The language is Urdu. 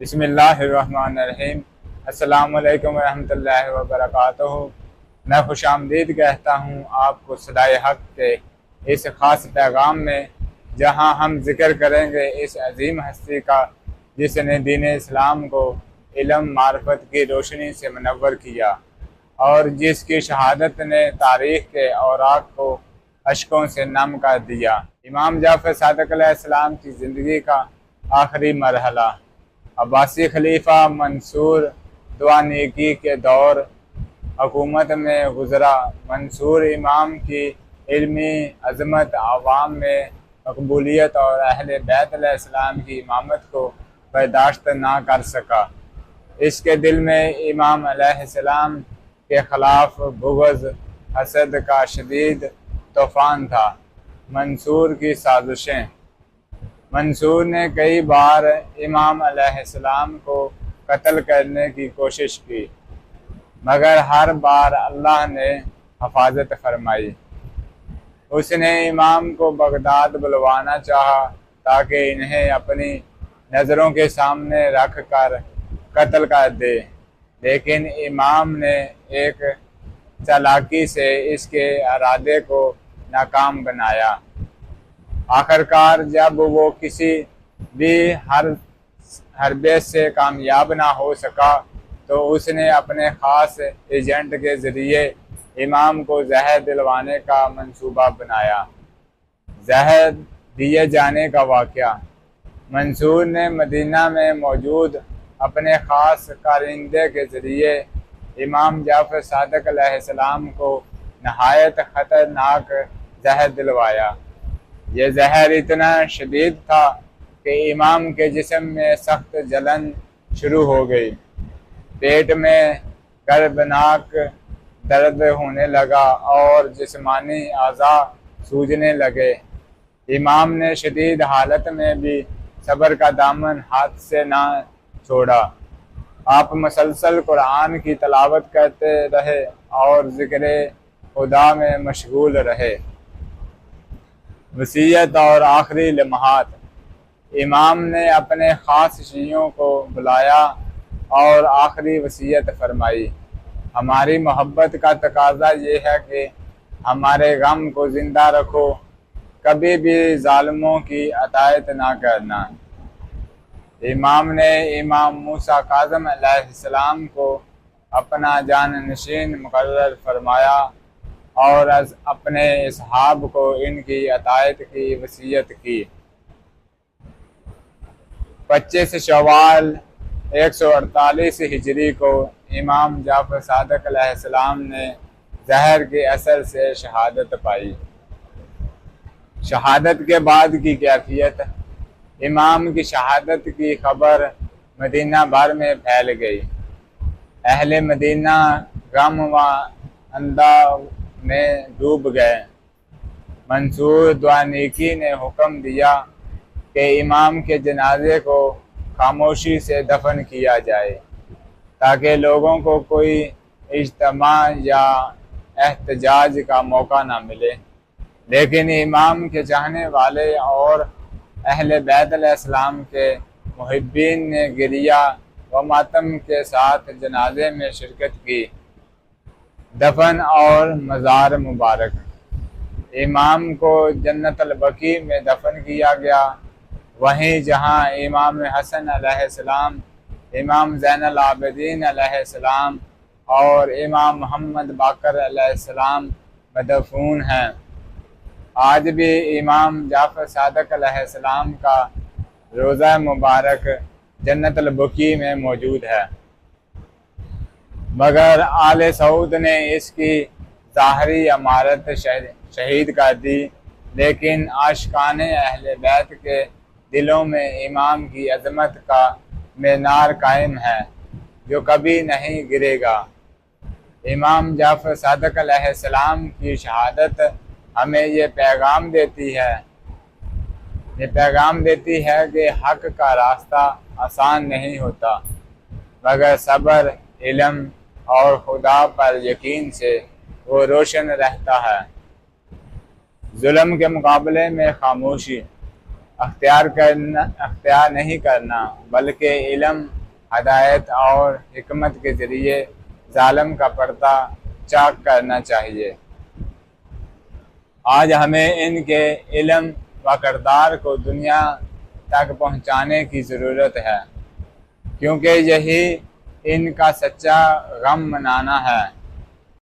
بسم اللہ الرحمن الرحیم السلام علیکم ورحمۃ اللہ وبرکاتہ میں خوش آمدید کہتا ہوں آپ کو صدائے حق کے اس خاص پیغام میں، جہاں ہم ذکر کریں گے اس عظیم ہستی کا، جس نے دین اسلام کو علم، معرفت کی روشنی سے منور کیا اور جس کی شہادت نے تاریخ کے اوراق کو اشکوں سے نم کر دیا۔ امام جعفر صادق علیہ السلام کی زندگی کا آخری مرحلہ۔ عباسی خلیفہ منصور دعا نیکی کے دور حکومت میں گزرا۔ منصور امام کی علمی عظمت، عوام میں مقبولیت اور اہل بیت علیہ السلام کی امامت کو برداشت نہ کر سکا۔ اس کے دل میں امام علیہ السلام کے خلاف بغض، حسد کا شدید طوفان تھا۔ منصور کی سازشیں منصور نے کئی بار امام علیہ السلام کو قتل کرنے کی کوشش کی، مگر ہر بار اللہ نے حفاظت فرمائی۔ اس نے امام کو بغداد بلوانا چاہا تاکہ انہیں اپنی نظروں کے سامنے رکھ کر قتل کر دے، لیکن امام نے ایک چالاکی سے اس کے ارادے کو ناکام بنایا۔ آخر کار جب وہ کسی بھی ہر حربے سے کامیاب نہ ہو سکا تو اس نے اپنے خاص ایجنٹ کے ذریعے امام کو زہر دلوانے کا منصوبہ بنایا۔ زہر دیے جانے کا واقعہ۔ منصور نے مدینہ میں موجود اپنے خاص کارندے کے ذریعے امام جعفر صادق علیہ السلام کو نہایت خطرناک زہر دلوایا۔ یہ زہر اتنا شدید تھا کہ امام کے جسم میں سخت جلن شروع ہو گئی۔ پیٹ میں کربناک درد ہونے لگا اور جسمانی اعضاء سوجنے لگے۔ امام نے شدید حالت میں بھی صبر کا دامن ہاتھ سے نہ چھوڑا۔ آپ مسلسل قرآن کی تلاوت کرتے رہے اور ذکر خدا میں مشغول رہے۔ وسیعت اور آخری لمحات۔ امام نے اپنے خاص شیعوں کو بلایا اور آخری وصیت فرمائی۔ ہماری محبت کا تقاضا یہ ہے کہ ہمارے غم کو زندہ رکھو، کبھی بھی ظالموں کی عطایت نہ کرنا۔ امام نے امام موسیٰ کاظم علیہ السلام کو اپنا جان نشین مقرر فرمایا۔ اور از اپنے اصحاب کو ان کی عطایت کی، وصیت کی۔ پچیس شوال ایک سو اڑتالیس ہجری کو امام جعفر صادق علیہ السلام نے زہر کے اثر سے شہادت پائی۔ شہادت کے بعد کی کیفیت؟ امام کی شہادت کی خبر مدینہ بھر میں پھیل گئی۔ اہل مدینہ غم و اندہ میں ڈوب گئے۔ منصور دعا نیکی نے حکم دیا کہ امام کے جنازے کو خاموشی سے دفن کیا جائے تاکہ لوگوں کو کوئی اجتماع یا احتجاج کا موقع نہ ملے۔ لیکن امام کے چاہنے والے اور اہل بیت علیہ السلام کے محبین نے گریا و ماتم کے ساتھ جنازے میں شرکت کی۔ دفن اور مزار مبارک۔ امام کو جنت البقی میں دفن کیا گیا۔ وہیں جہاں امام حسن علیہ السلام، امام زین العابدین علیہ السلام اور امام محمد باقر علیہ السلام مدفون ہیں۔ آج بھی امام جعفر صادق علیہ السلام کا روزہ مبارک جنت البقی میں موجود ہے۔ مگر آل سعود نے اس کی ظاہری عمارت شہید کر دی، لیکن عاشقان اہل بیت کے دلوں میں امام کی عظمت کا مینار قائم ہے، جو کبھی نہیں گرے گا۔ امام جعفر صادق علیہ السلام کی شہادت ہمیں یہ پیغام دیتی ہے۔ یہ پیغام دیتی ہے کہ حق کا راستہ آسان نہیں ہوتا، مگر صبر، علم اور خدا پر یقین سے وہ روشن رہتا ہے۔ ظلم کے مقابلے میں خاموشی، اختیار کرنا، اختیار نہیں کرنا، بلکہ علم، ہدایت اور حکمت کے ذریعے ظالم کا پردہ چاک کرنا چاہیے۔ آج ہمیں ان کے علم و کردار کو دنیا تک پہنچانے کی ضرورت ہے، کیونکہ یہی ان کا سچا غم منانا ہے۔